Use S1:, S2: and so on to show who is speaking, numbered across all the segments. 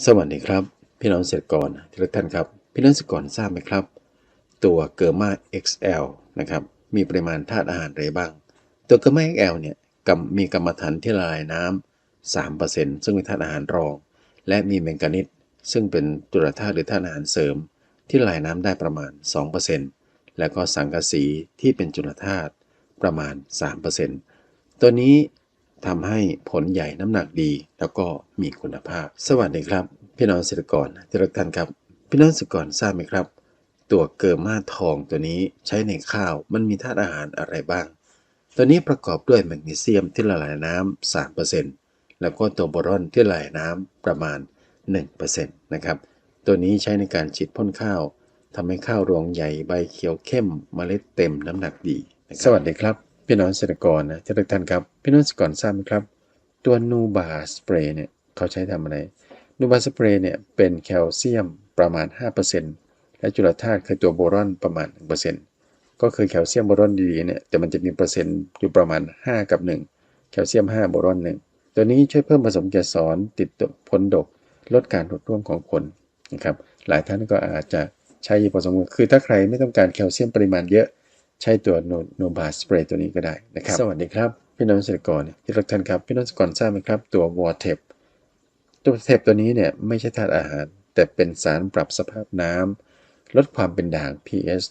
S1: สวัสดีครับ พี่น้องเกษตรกรทุกท่านครับ พี่น้องเกษตรกรทราบไหมครับ ตัวเกอร์มา XL นะครับมีปริมาณธาตุอาหารอะไรบ้าง ตัวเกอร์มา XL เนี่ยมีกรรมฐานที่ละลายน้ำ3%ซึ่งเป็นธาตุอาหารรอง และมีแมงกานิสซึ่งเป็นจุลธาตุหรือธาตุอาหารเสริม ที่ละลายน้ำได้ประมาณ 2%แล้วก็สังกะสีที่เป็นจุลธาตุประมาณ 3%ตัวนี้ ทำให้ผลใหญ่น้ำหนักดี แล้วก็มีคุณภาพ สวัสดีครับ พี่น้องเกษตรกรที่รักท่านครับ พี่น้องเกษตรกรทราบไหมครับ ตัวเกลือมาทองตัวนี้ใช้ในข้าวมันมีธาตุอาหารอะไรบ้าง ตัวนี้ประกอบด้วยแมกนีเซียมที่ละลายน้ำ3%แล้วก็ตัวโบรอนที่ละลายน้ำประมาณ 1%นะครับตัวนี้ใช้ในการฉีดพ่นข้าวทำให้ข้าวรวงใหญ่ใบเขียวเข้มเมล็ดเต็มน้ำหนักดี สวัสดีครับ พี่น้องเกษตรกรนะทุกท่านครับพี่น้องเกษตรกรทราบไหมครับ ตัวนูบาสเปรย์เนี่ยเขาใช้ทำอะไรนูบาสเปรย์เนี่ยเป็นแคลเซียมประมาณ 5%และจุลธาตุคือตัวโบรอนประมาณ 1%ก็คือแคลเซียมโบรอนดีๆเนี่ยแต่มันจะมีเปอร์เซ็นต์อยู่ประมาณ 5 กับ 1 แคลเซียม 5 โบรอน 1 ตัวนี้ช่วยเพิ่มผสมเกสรติดผลดก ลดการหดร่วงของผลนะครับหลายท่านก็อาจจะใช้ยีพอสมควรคือถ้าใครไม่ต้องการแคลเซียมปริมาณเยอะ ใช้ตัวโนบาสเปรย์ตัวนี้ก็ได้นะครับ สวัสดีครับ พี่น้องเกษตรกรที่รักท่านครับ พี่น้องเกษตรกรทราบไหมครับ ตัววอเทปตัวเทปตัวนี้เนี่ยไม่ใช่ธาตุอาหาร แต่เป็นสารปรับสภาพน้ำลดความเป็นด่าง pH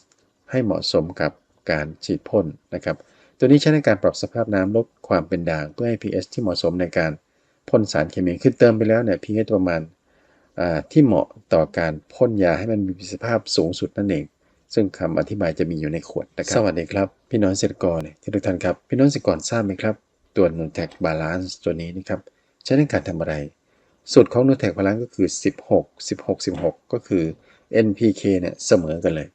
S1: ให้เหมาะสมกับการฉีดพ่นนะครับ ตัวนี้ใช้ในการปรับสภาพน้ำลดความเป็นด่างเพื่อให้ pH ที่เหมาะสมในการพ่นสารเคมีคือเติมไปแล้วเนี่ย pH ประมาณที่เหมาะต่อการพ่นยาให้มันมีประสิทธิภาพสูงสุดนั่นเอง ซึ่งคำอธิบายจะมีอยู่ในขวดนะครับ สวัสดีครับ พี่น้องเกษตรกรที่ทุกท่านครับ พี่น้องเกษตรกรทราบไหมครับ ตัวนูแท็กบาลานซ์ตัวนี้นะครับใช้ในการทำอะไร สูตรของนูแท็กบาลานซ์ก็คือ 16 16 16 ก็คือ NPK เนี่ยเสมอกันเลย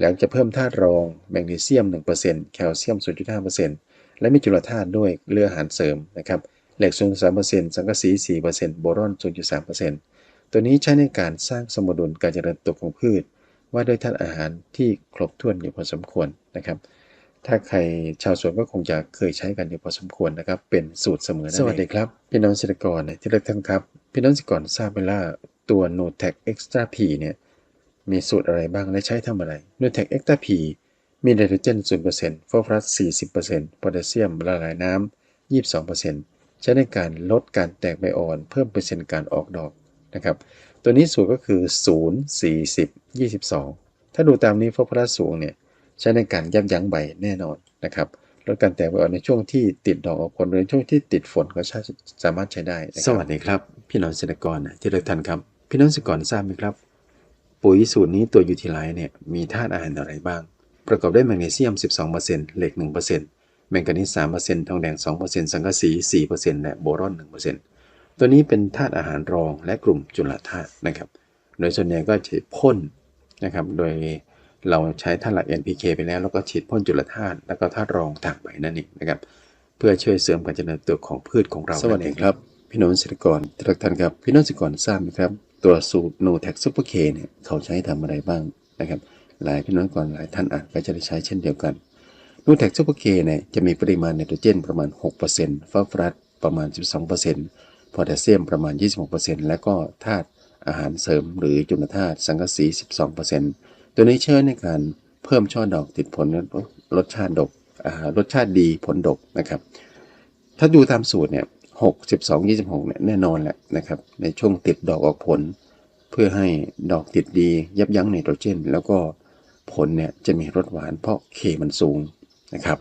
S1: แล้วจะเพิ่มธาตุรองแมกนีเซียม 1%แคลเซียม 0.5%และมีจุลธาตุด้วยเลืออาหารเสริมนะครับเหล็ก 0.3%สังกะสี 4%โบรอน 0.3%ตัวนี้ใช้ในการสร้างสมดุลการเจริญเติบโตของพืช ว่าด้วยธาตุอาหารที่ครบถ้วนอยู่พอสมควรนะครับ ถ้าใครชาวสวนก็คงจะเคยใช้กันอยู่พอสมควรนะครับ เป็นสูตรเสมอนั่นเองสวัสดีครับ พี่น้องเกษตรกรที่รักท่านครับ พี่น้องเกษตรกรทราบไหมล่ะตัว n o t e c Extra P เนี่ยมีสูตรอะไรบ้างและใช้ทำอะไร n o t e c Extra P มีไนโตรเจน 0%ฟอสฟอรัส 40%โพแทสเซียมละลายน้ำ22%ใช้ในการลดการแตกใบอ่อน เพิ่มเปอร์เซ็นต์การออกดอก นะครับ ตัวนี้สูตรก็คือ 0 40 22 ถ้าดูตามนี้ฟอสฟอรัสสูงเนี่ยใช้ในการยับยั้งใบแน่นอนนะครับลดการแตกใบอ่อนในช่วงที่ติดดอกออกผลหรือช่วงที่ติดฝนก็สามารถใช้ได้ สวัสดีครับ พี่น้องเกษตรกรที่รักท่านครับ พี่น้องเกษตรกรทราบไหมครับ ปุ๋ยสูตรนี้ตัวยูทิไลท์เนี่ยมีธาตุอาหารอะไรบ้าง ประกอบด้วยแมกนีเซียม 12%เหล็ก 1%แมงกานีส3%ทองแดง 2%สังกะสี 4%และโบรอน 1% ตัวนี้เป็นธาตุอาหารรองและกลุ่มจุลธาตุนะครับ โดยส่วนใหญ่ก็จะพ่นนะครับ โดยเราใช้ธาตุหลัก NPK ไปแล้วแล้วก็ฉีดพ่นจุลธาตุแล้วก็ธาตุรองทางใบนั่นเองนะครับ เพื่อช่วยเสริมการเจริญเติบโตของพืชของเรา สวัสดีครับ พี่น้องเกษตรกรทุกท่านครับ พี่น้องเกษตรกรทราบไหมครับ ตัวสูตรโนแท็กซูเปอร์เคเนี่ยเขาใช้ทำอะไรบ้างนะครับ หลายพี่น้องก่อนหลายท่านอาจก็จะได้ใช้เช่นเดียวกันโนแท็กซูเปอร์เคเนี่ยจะมีปริมาณไนโตรเจนประมาณ 6%ฟอสฟอรัสประมาณ 12% โพแทสเซียมประมาณ 26%และก็ธาตุอาหารเสริมหรือจุลธาตุสังกะสี 12%ตัวนี้เชื่อในการเพิ่มช่อดอกติดผลรสชาติดกรสชาติดีผลดกนะครับ ถ้าดูตามสูตรเนี่ย6 12 26เนี่ยแน่นอนแหละนะครับ ในช่วงติดดอกออกผล เพื่อให้ดอกติดดียับยั้งไนโตรเจน แล้วก็ผลเนี่ยจะมีรสหวานเพราะเคมันสูงนะครับ